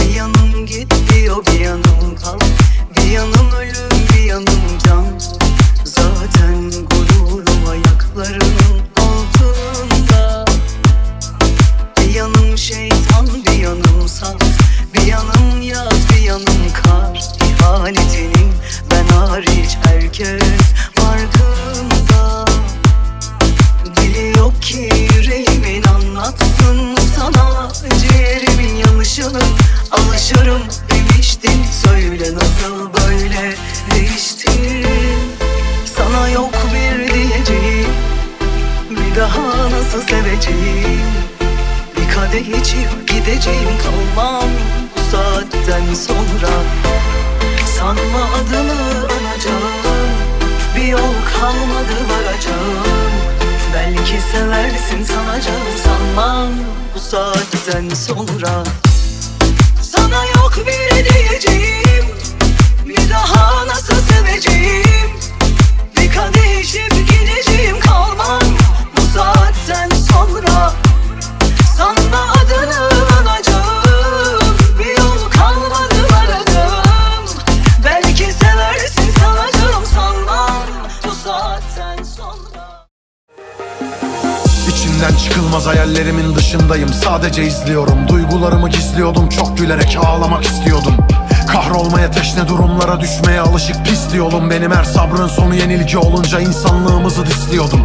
Bir yanım git diyor bir yanım kal Bir yanım ölüm bir yanım yanışını alışırım demiştin. Söyle nasıl böyle değiştin? Sana yok bir diyeceğim Bir daha nasıl seveceğim? Bir kadeh içip gideceğim kalmam Bu saatten sonra. Sanma adını anacağım Bir yol kalmadı varacağım. Belki seversin sanacağım sanmam Bu saatten sonra Sana yok bir diyeceğim Bir daha nasıl seveceğim? Bir kadeh gideceğim kalmam. Bu saatten sonra Sanma hayallerimin dışındayım Sadece izliyorum. Duygularımı gizliyordum Çok gülerek ağlamak istiyordum. Kahrolmaya teşne durumlara düşmeye alışık pis yolum Benim her sabrın sonu yenilgi olunca insanlığımızı disliyordum.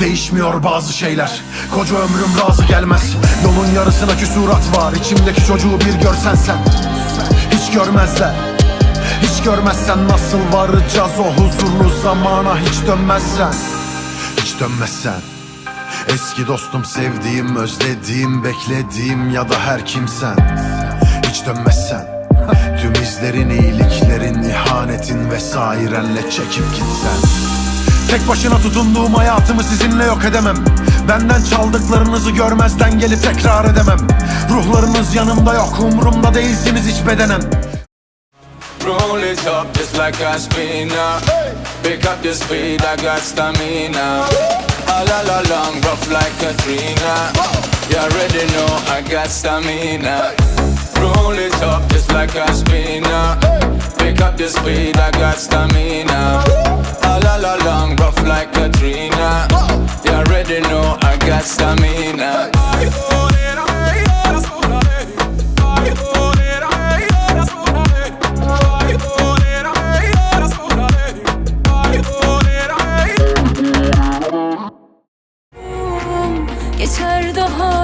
Değişmiyor bazı şeyler Koca ömrüm razı gelmez. Yolun yarısına küsurat var İçimdeki çocuğu bir görsen sen Hiç görmezler. Hiç görmezsen nasıl varacağız o huzurlu zamana hiç dönmezsen Hiç dönmezsen Eski dostum sevdiğim özlediğim beklediğim ya da her kimsen. Hiç dönmezsen Tüm izlerin iyiliklerin ihanetin vesairenle çekip gitsen. Tek başına tutunduğum hayatımı sizinle yok edemem. Benden çaldıklarınızı görmezden gelip tekrar edemem. Ruhlarınız yanımda yok umurumda değilsiniz hiç bedenen Roll it up just like a spinner. Pick up the speed, I got stamina. All la long, rough like Katrina. You already know I got stamina. Roll it up just like a spinner. Pick up the speed, I got stamina. All la long, rough like Katrina. You already know I got stamina. Biter daha